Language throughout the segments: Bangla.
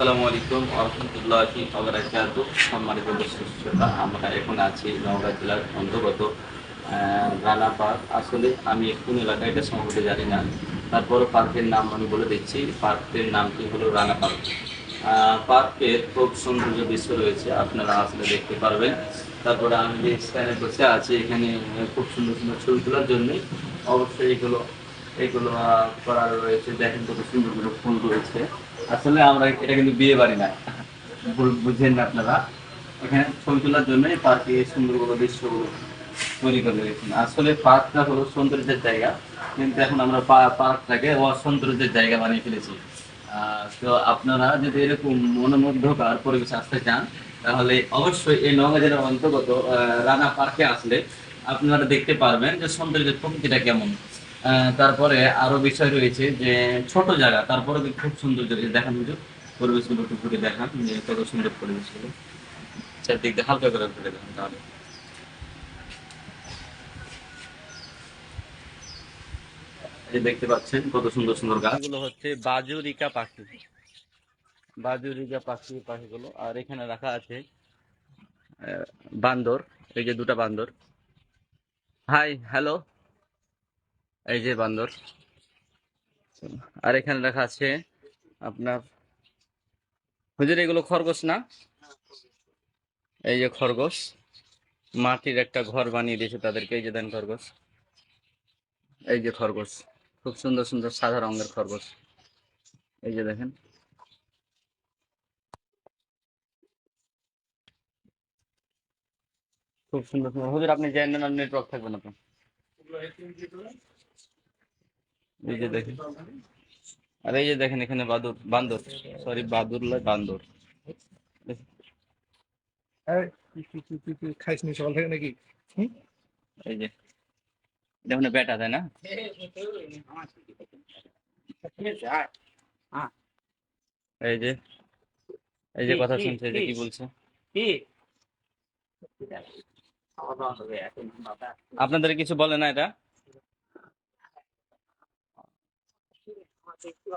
আসসালামু আলাইকুম আলহামদুলিল্লাহি আবরাকাত সম্মানিত দর্শক শ্রোতা, আমরা এখন আছি নওগাঁ জেলার অন্তর্গত রানা পার্ক। আসলে আমি কোন এলাকা এটা সম্পর্কে জানি না। তারপরে পার্কের নাম আমি বলে দিচ্ছি। পার্কের নামটি হলো রানা পার্ক। পার্কের খুব সৌন্দর্য দৃশ্য রয়েছে, আপনারা আসলে দেখতে পারবেন। তারপরে আমি যে স্থানে বসে আছি, এখানে খুব সুন্দর সুন্দর ছবি তোলার জন্য অবশ্যই এগুলো এগুলো করা রয়েছে। দেখেন কত সুন্দর সুন্দর ফুল রয়েছে। আসলে আমরা এটা কিন্তু বিয়ে বাড়ি না। বুঝেন না আপনারা। এখানে ছবি তোলার জন্য পার্কে সুন্দরগুলো দৃশ্যগুলো তৈরি করে রেখেছেন। আসলে পার্কটা হলো সৌন্দর্যের জায়গা, কিন্তু এখন আমরা পার্কটাকে অসৌন্দর্যের জায়গা বানিয়ে ফেলেছি। তো আপনারা যদি এরকম মনোমুগ্ধকর পরিবেশ আসতে চান, তাহলে অবশ্যই এই নওগাঁ জেলার অন্তর্গত রানা পার্কে আসলে আপনারা দেখতে পারবেন যে সৌন্দর্যের প্রকৃতিটা কেমন। তারপরে আরও বিষয় রয়েছে যে ছোট জায়গা, তারপরে খুব সুন্দর দেখান হুজুর পরিবেশগুলো একটু ঘুরে দেখান, যে কত সুন্দর পরিবেশগুলো। চারদিক দিয়ে হালকা করে ঘুরে দেখান তাহলে। দেখতে পাচ্ছেন কত সুন্দর সুন্দর গাছ। এগুলো হচ্ছে বাজুরিকা পাখি। বাজুরিকা পাখি, পাখিগুলো। আর এখানে রাখা আছে বান্দর। এই যে দুটা বান্দর। হাই হ্যালো এই যে বান্দর। আর এখানে রাখা আছে আপনার, হুজুর, এগুলো খরগোশ না? এই যে খরগোশ, মাটির একটা ঘর বানিয়ে দিয়েছে তাদেরকে, এই যে দেন খরগোশ। এই যে খরগোশ, খুব সুন্দর সুন্দর সাদা রঙের খরগোশ। এই যে দেখেন। খুব সুন্দর সুন্দর। হুজুর, আপনি জানেন নেটওয়ার্ক থাকবেন আপনার এই যে দেখেন। আর এই যে দেখেন এখানে বাদুর বান্দর। সরি বাদুর লয় বান্দর। কি খাইসনি সকাল থেকে নাকি? এই যে দেখুন বেটা তাই না? এই যে এই যে কথা শুনছে যে কি বলছে? আপনাদের কিছু বলে না এটা?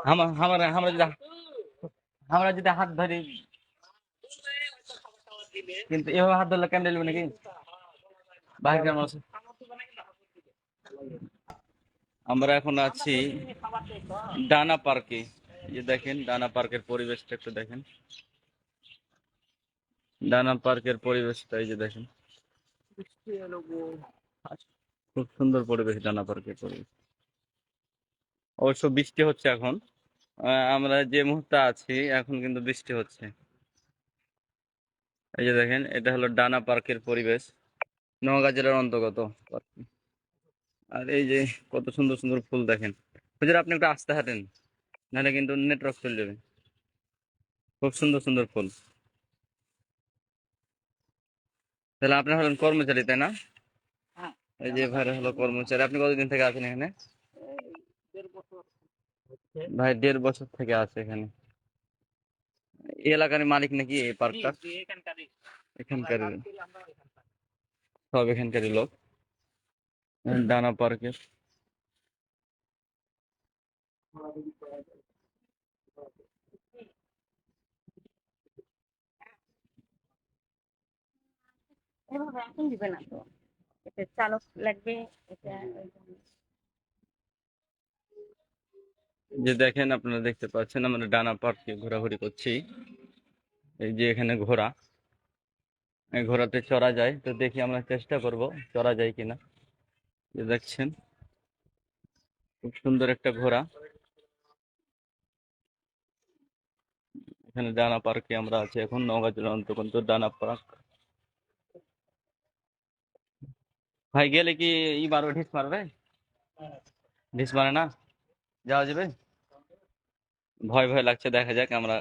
আমরা আমরা আমরা যদি আমরা যদি হাত ধরি কিন্তু এভাবে হাত ধরলে কেন দিলবে নাকি বাইরের মানুষ আমরা এখন আছি ডানা পার্কে এই যে দেখেন ডানা পার্কের পরিবেশটা একটু দেখেন ডানা পার্কের পরিবেশটা এই যে দেখেন খুব সুন্দর পরিবেশ ডানা পার্কের পরিবেশ অবশ্য বৃষ্টি হচ্ছে এখন। আমরা যে মুহূর্তে আছি এখন কিন্তু বৃষ্টি হচ্ছে। এই যে দেখেন এটা হলো ডানা পার্কের পরিবেশ। নওগাঁ জেলার অন্তর্গত। আর এই যে কত সুন্দর সুন্দর ফুল দেখেন। হুজুর আপনি একটু আসতে হাঁটেন নাহলে কিন্তু নেটওয়ার্ক চলে যাবে। খুব সুন্দর সুন্দর ফুল। তাহলে আপনি হলেন কর্মচারী তাই না? এই যে ভাইরা হলো কর্মচারী। আপনি কতদিন থেকে আছেন এখানে? ভাই দেড় বছর থেকে আছে এখানে। এই এলাকার মালিক নাকি এই পার্কটা? এখানকার। সব এখানকারই লোক। ডানা পার্কের এভাবে এখন দিবে না তো। এটা চালক লাগবে এটা ওই জন্য। যে দেখেন আপনারা দেখতে পাচ্ছেন আমরা ডানা পার্কে ঘোরাঘুরি করছি। এই যে এখানে ঘোড়া। এই ঘোড়াতে চড়া যায়। তো দেখি আমরা চেষ্টা করব চড়া যায় কিনা। যে দেখছেন খুব সুন্দর একটা ঘোড়া। এখানে ডানা পার্কে আমরা আছি এখন নওগাঁ জেলার অন্তর্গত ডানা পার্ক ভাই গেলে কি ই মারবে ঢিস মারবে? ঢিস মারে না? যাওয়া যাবে? ভয় ভয় লাগছে দেখা যাক আমরা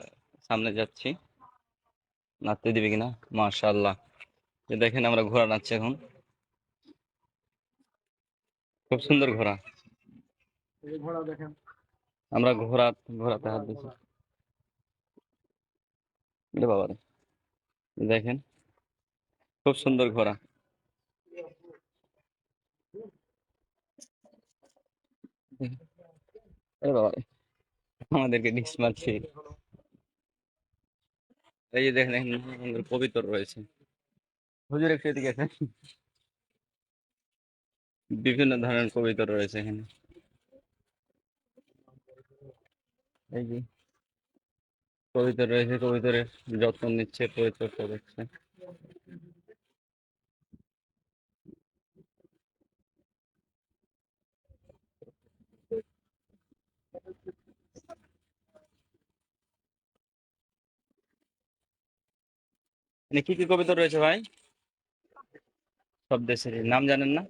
সামনে যাচ্ছি। নাচতে দিবে কিনা? মাশাআল্লাহ। দেখেন আমরা ঘোড়া নাচছি এখন। খুব সুন্দর ঘোড়া। এই ঘোড়া দেখেন। আমরা ঘোড়া ঘোড়াতে হাত দিচ্ছি। রে বাবা রে দেখেন। খুব সুন্দর ঘোড়া। বাবা আমাদেরকে ডিস মারছে। এই যে দেখেন সুন্দর কবিতর রয়েছে। হুজুর একটু এদিকে আছে বিভিন্ন ধরনের কবিতর রয়েছে এখানে। এই যে। কবিতর রয়েছে কবিতরের যত্ন নিচ্ছে পরিচর্যা করছে। মানে কি কি কবিতা রয়েছে ভাই? সব দেশের নাম জানেন না?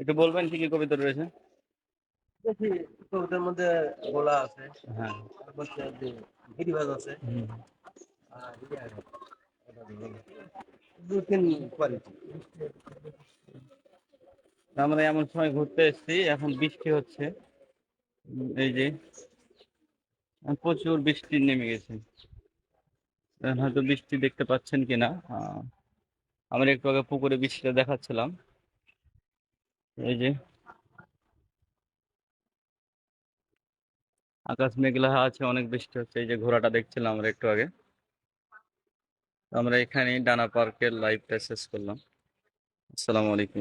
একটু বলবেন কি কি কবিতা রয়েছে? কবিতার মধ্যে গোলা আছে। হ্যাঁ। গিরিবাজ আছে। ইয়ে? দু তিন কোয়ালিটি। আমরা এমন সময় ঘুরতে এসেছি এখন বৃষ্টি হচ্ছে। এই যে প্রচুর বৃষ্টি নেমে গেছে। হয়তো বৃষ্টি দেখতে পাচ্ছেন কিনা। আমরা একটু আগে পুকুরে বৃষ্টিটা দেখাচ্ছিলাম। এই যে, আকাশ মেঘলা আছে, অনেক বৃষ্টি হচ্ছে। এই যে ঘোড়াটা দেখছিলাম আমরা একটু আগে। আমরা এখানেই ডানা পার্কের লাইভটা শেষ করলাম। আসসালামু আলাইকুম